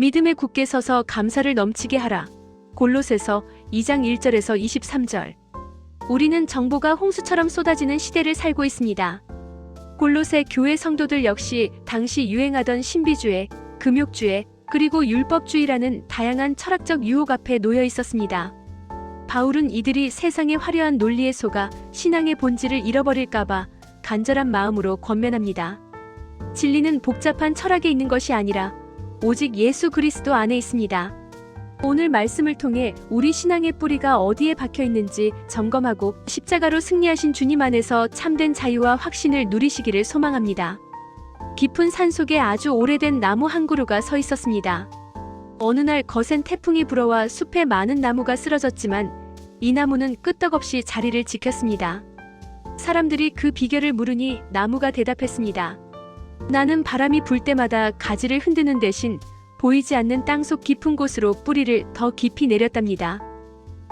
믿음에 굳게 서서 감사를 넘치게 하라. 골로새서 2장 1절에서 23절. 우리는 정보가 홍수처럼 쏟아지는 시대를 살고 있습니다. 골로새 교회 성도들 역시 당시 유행하던 신비주의, 금욕주의, 그리고 율법주의라는 다양한 철학적 유혹 앞에 놓여 있었습니다. 바울은 이들이 세상의 화려한 논리에 속아 신앙의 본질을 잃어버릴까봐 간절한 마음으로 권면합니다. 진리는 복잡한 철학에 있는 것이 아니라 오직 예수 그리스도 안에 있습니다. 오늘 말씀을 통해 우리 신앙의 뿌리가 어디에 박혀 있는지 점검하고 십자가로 승리하신 주님 안에서 참된 자유와 확신을 누리시기를 소망합니다. 깊은 산 속에 아주 오래된 나무 한 그루가 서 있었습니다. 어느 날 거센 태풍이 불어와 숲에 많은 나무가 쓰러졌지만 이 나무는 끄떡없이 자리를 지켰습니다. 사람들이 그 비결을 물으니 나무가 대답했습니다. 나는 바람이 불 때마다 가지를 흔드는 대신 보이지 않는 땅속 깊은 곳으로 뿌리를 더 깊이 내렸답니다.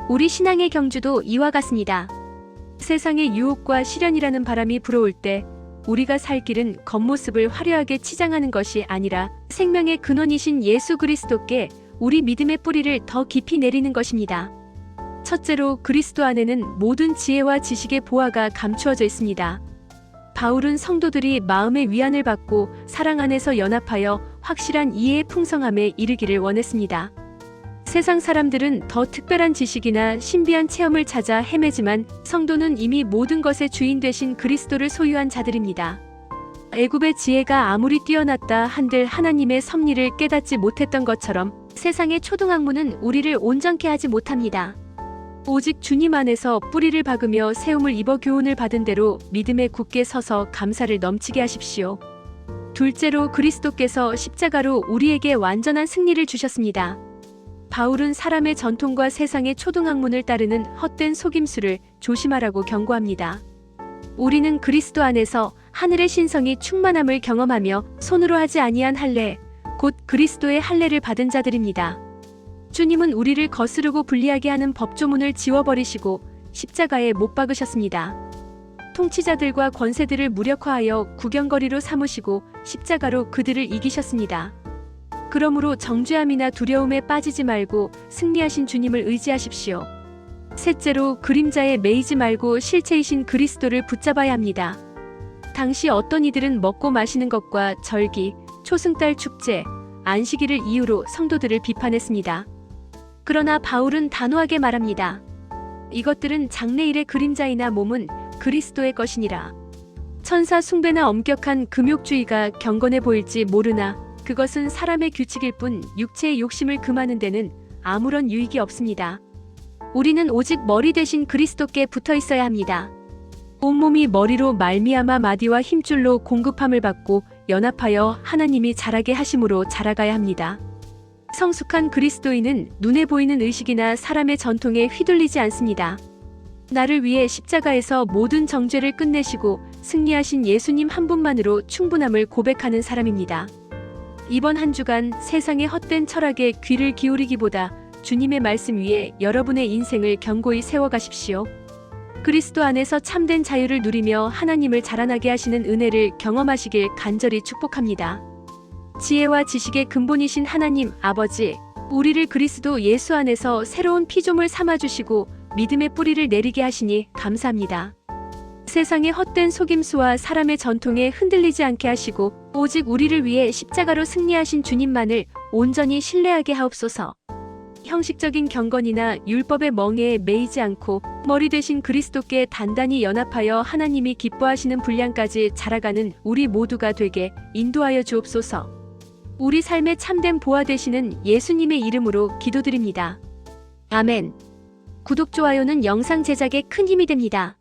우리 신앙의 경주도 이와 같습니다. 세상의 유혹과 시련이라는 바람이 불어올 때 우리가 살 길은 겉모습을 화려하게 치장하는 것이 아니라 생명의 근원이신 예수 그리스도께 우리 믿음의 뿌리를 더 깊이 내리는 것입니다. 첫째로 그리스도 안에는 모든 지혜와 지식의 보화가 감추어져 있습니다. 바울은 성도들이 마음의 위안을 받고 사랑 안에서 연합하여 확실한 이해의 풍성함에 이르기를 원했습니다. 세상 사람들은 더 특별한 지식이나 신비한 체험을 찾아 헤매지만 성도는 이미 모든 것의 주인 되신 그리스도를 소유한 자들입니다. 애굽의 지혜가 아무리 뛰어났다 한들 하나님의 섭리를 깨닫지 못했던 것처럼 세상의 초등학문은 우리를 온전케 하지 못합니다. 오직 주님 안에서 뿌리를 박으며 세움을 입어 교훈을 받은 대로 믿음에 굳게 서서 감사를 넘치게 하십시오. 둘째로 그리스도께서 십자가로 우리에게 완전한 승리를 주셨습니다. 바울은 사람의 전통과 세상의 초등학문을 따르는 헛된 속임수를 조심하라고 경고합니다. 우리는 그리스도 안에서 하늘의 신성이 충만함을 경험하며 손으로 하지 아니한 할례, 곧 그리스도의 할례를 받은 자들입니다. 주님은 우리를 거스르고 불리하게 하는 법조문을 지워버리시고 십자가에 못 박으셨습니다. 통치자들과 권세들을 무력화하여 구경거리로 삼으시고 십자가로 그들을 이기셨습니다. 그러므로 정죄함이나 두려움에 빠지지 말고 승리하신 주님을 의지하십시오. 셋째로 그림자에 매이지 말고 실체이신 그리스도를 붙잡아야 합니다. 당시 어떤 이들은 먹고 마시는 것과 절기, 초승달 축제, 안식일을 이유로 성도들을 비판했습니다. 그러나 바울은 단호하게 말합니다. 이것들은 장래일의 그림자이나 몸은 그리스도의 것이니라. 천사 숭배나 엄격한 금욕주의가 경건해 보일지 모르나 그것은 사람의 규칙일 뿐 육체의 욕심을 금하는 데는 아무런 유익이 없습니다. 우리는 오직 머리 대신 그리스도께 붙어 있어야 합니다. 온몸이 머리로 말미암아 마디와 힘줄로 공급함을 받고 연합하여 하나님이 자라게 하심으로 자라가야 합니다. 성숙한 그리스도인은 눈에 보이는 의식이나 사람의 전통에 휘둘리지 않습니다. 나를 위해 십자가에서 모든 정죄를 끝내시고 승리하신 예수님 한 분만으로 충분함을 고백하는 사람입니다. 이번 한 주간 세상의 헛된 철학에 귀를 기울이기보다 주님의 말씀 위에 여러분의 인생을 견고히 세워가십시오. 그리스도 안에서 참된 자유를 누리며 하나님을 자라나게 하시는 은혜를 경험하시길 간절히 축복합니다. 지혜와 지식의 근본이신 하나님 아버지, 우리를 그리스도 예수 안에서 새로운 피조물 삼아주시고 믿음의 뿌리를 내리게 하시니 감사합니다. 세상의 헛된 속임수와 사람의 전통에 흔들리지 않게 하시고 오직 우리를 위해 십자가로 승리하신 주님만을 온전히 신뢰하게 하옵소서. 형식적인 경건이나 율법의 멍에에 매이지 않고 머리 대신 그리스도께 단단히 연합하여 하나님이 기뻐하시는 분량까지 자라가는 우리 모두가 되게 인도하여 주옵소서. 우리 삶의 참된 보화 되시는 예수님의 이름으로 기도드립니다. 아멘. 구독, 좋아요는 영상 제작에 큰 힘이 됩니다.